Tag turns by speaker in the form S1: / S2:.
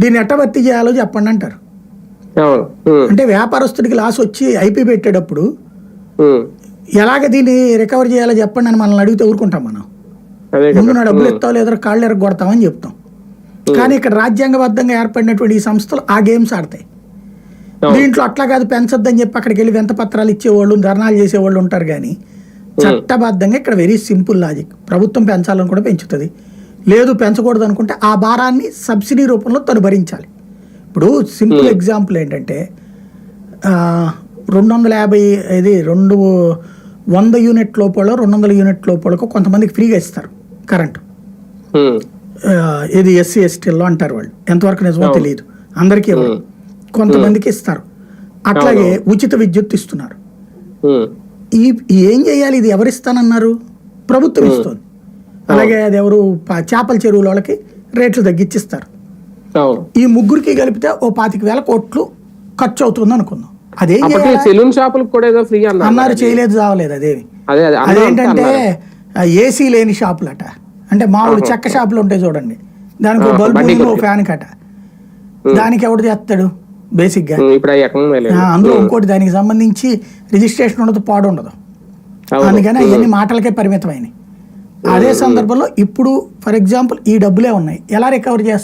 S1: దీన్ని ఎట్ట భర్తీ చేయాలో చెప్పండి అంటారు. అంటే వ్యాపారస్తుడికి లాస్ వచ్చి ఐపీ పెట్టేటప్పుడు ఎలాగ దీన్ని రికవర్ చేయాలో చెప్పండి అని మనల్ని అడిగితే ఊరుకుంటాం మనం. ముందు నా డబ్బులు ఇస్తావు లేదో కాళ్ళు ఎరగొడతామని చెప్తాం. కానీ ఇక్కడ రాజ్యాంగబద్ధంగా ఏర్పడినటువంటి ఈ సంస్థలు ఆ గేమ్స్ ఆడతాయి. దీంట్లో అట్లా కాదు పెంచొద్దని చెప్పి అక్కడికి వెళ్ళి వెంత పత్రాలు ఇచ్చేవాళ్ళు ధర్నాలు చేసేవాళ్ళు ఉంటారు కానీ చట్టబద్ధంగా ఇక్కడ వెరీ సింపుల్ లాజిక్ ప్రభుత్వం పెంచాలని కూడా పెంచుతుంది. లేదు పెంచకూడదు అనుకుంటే ఆ భారాన్ని సబ్సిడీ రూపంలో తను భరించాలి ఇప్పుడు సింపుల్ ఎగ్జాంపుల్ ఏంటంటే రెండు వందల యాభై ఇది రెండు వంద యూనిట్ లోపల రెండు వందల యూనిట్ లోపలకు కొంతమందికి ఫ్రీగా ఇస్తారు కరెంటు. ఆ, ఇది ఎస్సీ ఎస్టీల్లో అంటారు వాళ్ళు. ఎంతవరకు నిజమో. తెలియదు అందరికీ ఇవ్వరు. కొంతమందికి ఇస్తారు. అట్లాగే ఉచిత విద్యుత్ ఇస్తున్నారు. ఈ ఏం చేయాలి? ఇది ఎవరిస్తానన్నారు? ప్రభుత్వం ఇస్తుంది. అలాగే అది ఎవరు చేపల చెరువుల వాళ్ళకి రేట్లు తగ్గించిస్తారు ఈ ముగ్గురికి కలిపితే ఓ పాతిక వేల కోట్లు ఖర్చు అవుతుంది అనుకుందాం. అదేం
S2: సెలూన్ షాపులకు కూడా ఏదో ఫ్రీ అన్నారు
S1: చేయలేదు చావలేదు అదేమి. అదేంటంటే. ఏసీ లేని షాపులట. అంటే మామూలు చెక్క షాపులు ఉంటాయి చూడండి. దానికి బల్బు. ఫ్యాన్ కట దానికి ఎవడు చేస్తాడు? బేసిక్గా
S2: ఉమ్, ఇప్పుడు అవి ఎక్కడ లేదు
S1: ఆ, అందులో ఇంకోటి దానికి సంబంధించి రిజిస్ట్రేషన్ ఉండదు పాడు ఉండదు. అందుకని అవన్నీ మాటలకే పరిమితమైనవి. అదే సందర్భంలో ఇప్పుడు ఫర్ ఎగ్జాంపుల్ ఈ డబ్బులే ఉన్నాయి. ఎలా రికవర్ చేస్తారు